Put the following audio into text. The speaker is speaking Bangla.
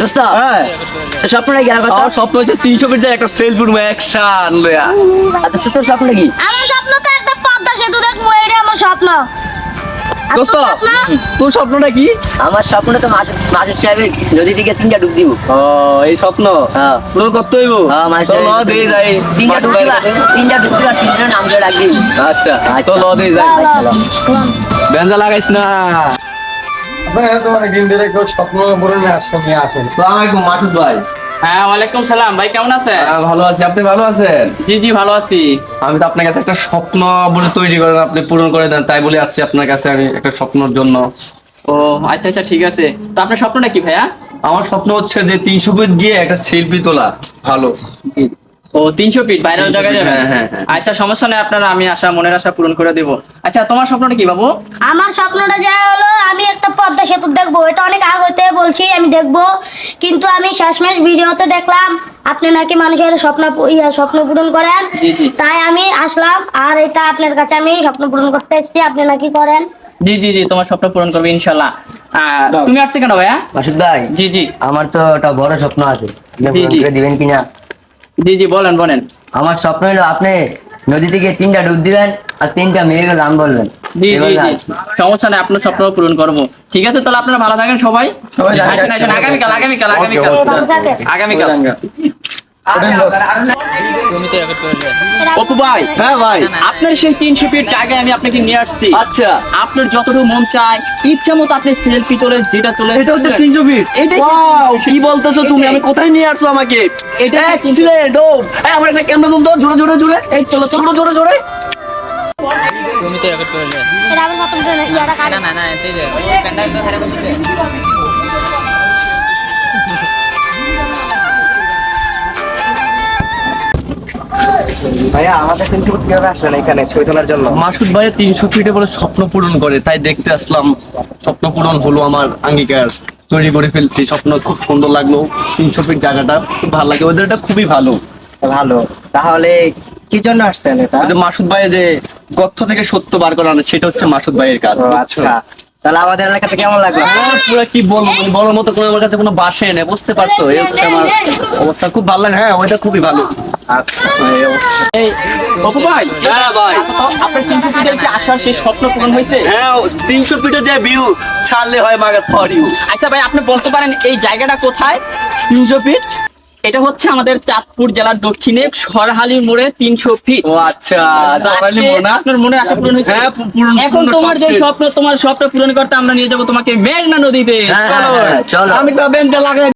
দোস্ত স্বপ্নটা কি আর কথা আমার স্বপ্ন হচ্ছে তিনশো ফিট যায় একটা সেলফি উঠবো অ্যাকশন লয়া আর দোস্ত তোর স্বপ্নটা কি? আমার স্বপ্ন তো একটা পদ্মা সেতু এটাই আমার স্বপ্ন। দোস্ত স্বপ্ন? তোর স্বপ্নটা কি? আমার স্বপ্নটা তো মাছ মাছের চাইবে নদী থেকে তিনটা ডুব দিব। ও এই স্বপ্ন? হ্যাঁ। তোর কত হইব? হ্যাঁ, মাছ তো ল দিয়ে যাই তিনটা ডুব দিবা তিনটা ডুব দিবা তিনটা নাম ধরে দিবি আচ্ছা তো ল দিয়ে যাই। বেঞ্জা লাগাইস না। তোমার দিন ধরে কেউ স্বপ্ন পূরণ আজকে নিয়ে আসেন। আসসালামাইকুম মাসুদ ভাই। হ্যাঁ ওয়ালাইকুম সালাম। ভাই কেমন আছেন? হ্যাঁ, ভালো আছি। আপনি ভালো আছেন? জি জি ভালো আছি। আমি তো আপনার কাছে একটা স্বপ্ন বলে তৈরি করেন আপনি পূরণ করে দেন তাই বলে আসছি আপনার কাছে আমি একটা স্বপ্নের জন্য। ও আচ্ছা আচ্ছা ঠিক আছে। তো আপনার স্বপ্নটা কি ভাইয়া? আমার স্বপ্ন হচ্ছে যে তিনশো ফিট গিয়ে একটা সেলফি তোলা ভালো। ও তিনশো ফিট ভাইরাল 300 জায়গায় হ্যাঁ, হ্যাঁ, হ্যাঁ। আচ্ছা সমস্যা নেই আপনারা আমি আশা মনের আশা পূরণ করে দেবো। আচ্ছা তোমার স্বপ্নটা কি বাবু? আমার স্বপ্নটা যা হলো আমি একটা পদ্মা সেতু দেখব এটা অনেক আগ হতে বলছি আমি দেখব। কিন্তু আমি শেষমেশ ভিডিওতে দেখলাম আপনি নাকি মানুষের স্বপ্ন ইয়া স্বপ্ন পূরণ করেন। তাই আমি আসলাম আর এটা আপনার কাছে আমি স্বপ্ন পূরণ করতে এসেছি। আপনি নাকি করেন? জি জি জি তোমার স্বপ্ন পূরণ করবে ইনশাল্লাহ। তুমি আসছে কেন ভাইয়া? মাসুদ ভাই জি জি। আমার তো একটা বড় স্বপ্ন আছে। দিবেন কিনা জি জি বলেন বলেন। আমার স্বপ্ন হলো আপনি নদী থেকে তিনটা ডুব দিবেন আর তিনটা মেয়েকে নাম বলবেন জি জি জি। সমস্যা নেই আপনার স্বপ্ন পূরণ করব। ঠিক আছে তাহলে আপনারা ভালো থাকেন সবাই। আগামীকাল আগামীকাল আগামীকাল। আগামীকাল। অপু ভাই। হ্যাঁ ভাই। আপনার সেই তিনশো ফিট জায়গায় আমি আপনাকে নিয়ে আসছি। আচ্ছা। আপনার যতটুকু মন চায় ইচ্ছা মতো আপনি সেলফি তোলেন যেটা তোলে এটা হচ্ছে তিনশো ফিট Wow, কি বলতেছো তুমি? আমি কোথায় নিয়ে আসছো আমাকে? এটা এক্সিলেন্ট ও। এই আমার একটা ক্যামেরা তুলতো। জোরে জোরে জোরে। এই চলো চলো। জোরে জোরে এটা ভাইয়া আমাদের কিন্তু কীভাবে আসলেন এখানে ছবি তোলার জন্য? মাসুদ ভাইয়ের তিনশো ফিটে বলে স্বপ্ন পূরণ করে তাই দেখতে আসলাম। স্বপ্ন পূরণ হলো আমার আঙ্গিকার। তৈরি করে ফেলছি স্বপ্ন খুব সুন্দর লাগল তিনশো ফিট জায়গাটা খুব ভালো লাগে ওদেরটা খুবই ভালো। ভালো। তাহলে কি জন্য আসছেন এটা? মাসুদ ভাই যে গর্ত থেকে সত্য বার করানো সেটা হচ্ছে মাসুদ ভাইয়ের কাজ আচ্ছা। তাহলে আমাদের এলাকাতে কেমন লাগল? পুরো কি বলব মানে বলার মতো কোনো আমার কাছে কোনো বাসে নেই বুঝতে পারছ? এই হচ্ছে আমার অবস্থা খুব ভালো লাগে হ্যাঁ ওইটা খুবই ভালো। আচ্ছা আচ্ছা ভাই আপনি বলতে পারেন এই জায়গাটা কোথায়? তিনশো ফিট। এটা হচ্ছে আমাদের চাঁদপুর জেলার দক্ষিণে সরহালি মোড়ে তিনশো ফিট। ও আচ্ছা মোনা আপনার মনে আশা পূরণ হয়েছে হ্যাঁ এখন তোমার যে স্বপ্ন তোমার স্বপ্ন পূরণ করতে আমরা নিয়ে যাব তোমাকে মেঘনা নদীতে হ্যাঁ, হ্যাঁ, চলো আমি তো বেঞ্চে লাগাই